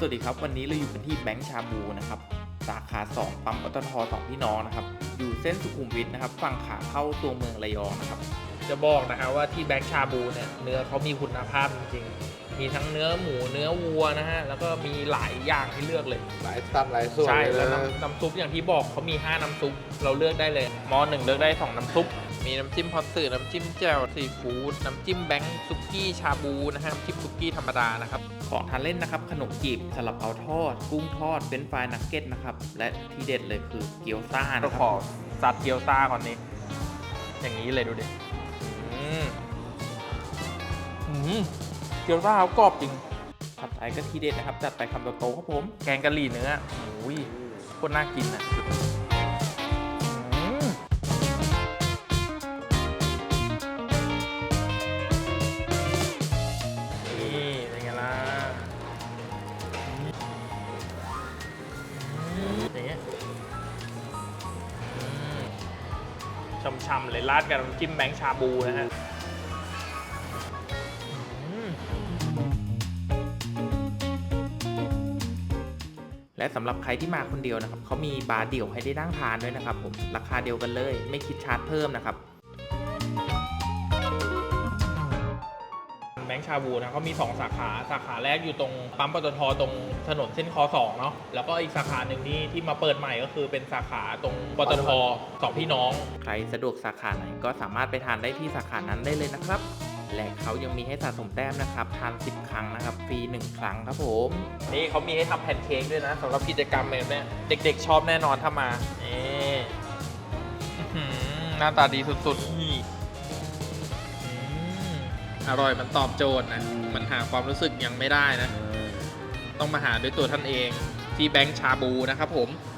สวัสดีครับ วันนี้เราอยู่กันที่แบงค์ชาบูนะครับสาขา2ปั๊มปตทสองพี่น้องนะครับอยู่เส้นสุขุมวิทนะครับฝั่งขาเข้าตัวเมืองระยองนะครับจะบอกนะฮะว่าที่แบงค์ชาบูเนี่ยเนื้อเขามีคุณภาพจริงๆมีทั้งเนื้อหมูเนื้อวัวนะฮะแล้วก็มีหลายอย่างให้เลือกเลย หลายตับหลายส่วนใช่เลยแล้วนะน้ำน้ำซุปอย่างที่บอกเขามี 5 น้ำซุปเราเลือกได้เลยหมอหนึ่งเลือกได้ 2 น้ำซุป มีน้ำจิ้มพอตสึน้ำจิ้มแจ่วซีฟู้ดน้ำจิ้มแบงค์ซุกี้ชาบูนะฮะน้ำจิ้มซุกี้ธรรมดานะครับของทานเล่นนะครับขนมจีบสลับเอาทอด กุ้งทอดเฟรนช์ฟรายนักเก็ตนะครับและที่เด็ดเลยคือเกี๊ยวซ่าก็นะคขรัอบซัดเกี๊ยวซ่าก่อนนี้ อย่างนี้เลยดูดิอืมอืมเกี๊ยวซ่าเขากรอบจริง ผัดไทยก็ที่เด็ดนะครับจัดไปคำโตๆครับผม แกงกะหรี่เนื้อโอ้ยโคตรน่ากินอะ ช่ำๆเลยราดกับน้ำจิ้มแบงค์ชาบูนะฮะและสำหรับใครที่มาคนเดียวนะครับเขามีบาร์เดี่ยวให้ได้นั่งทานด้วยนะครับผมราคาเดียวกันเลย ไม่คิดชาร์จเพิ่มนะครับ งค์ชาบูนะเขามี 2 สาขาสาขาแรกอยู่ตรงปั๊มปตทตรงถนนเส้นคอ2เนาะแล้วก็อีกสาขาหนึ่งที่ที่มาเปิดใหม่ก็คือเป็นสาขาตรงปตทสองพี่น้อง ใครสะดวกสาขาไหนก็สามารถไปทานได้ที่สาขานั้นได้เลยนะครับ และเขายังมีให้สะสมแต้มนะครับ ทาน 10 ครั้งนะครับฟรี1ครั้งครับผมนี่เขามีให้ทำแพนเค้กด้วยนะสำหรับกิจกรรมแบบเนี้ยเด็ก ๆ ชอบแน่นอนถ้ามานี่อื้อหือหน้าตาดีสุดๆนี่อืม อร่อยมันตอบโจทย์นะมันหาความรู้สึกยังไม่ได้นะ ต้องมาหาด้วยตัวท่านเองที่แบงค์ชาบูนะครับผมอ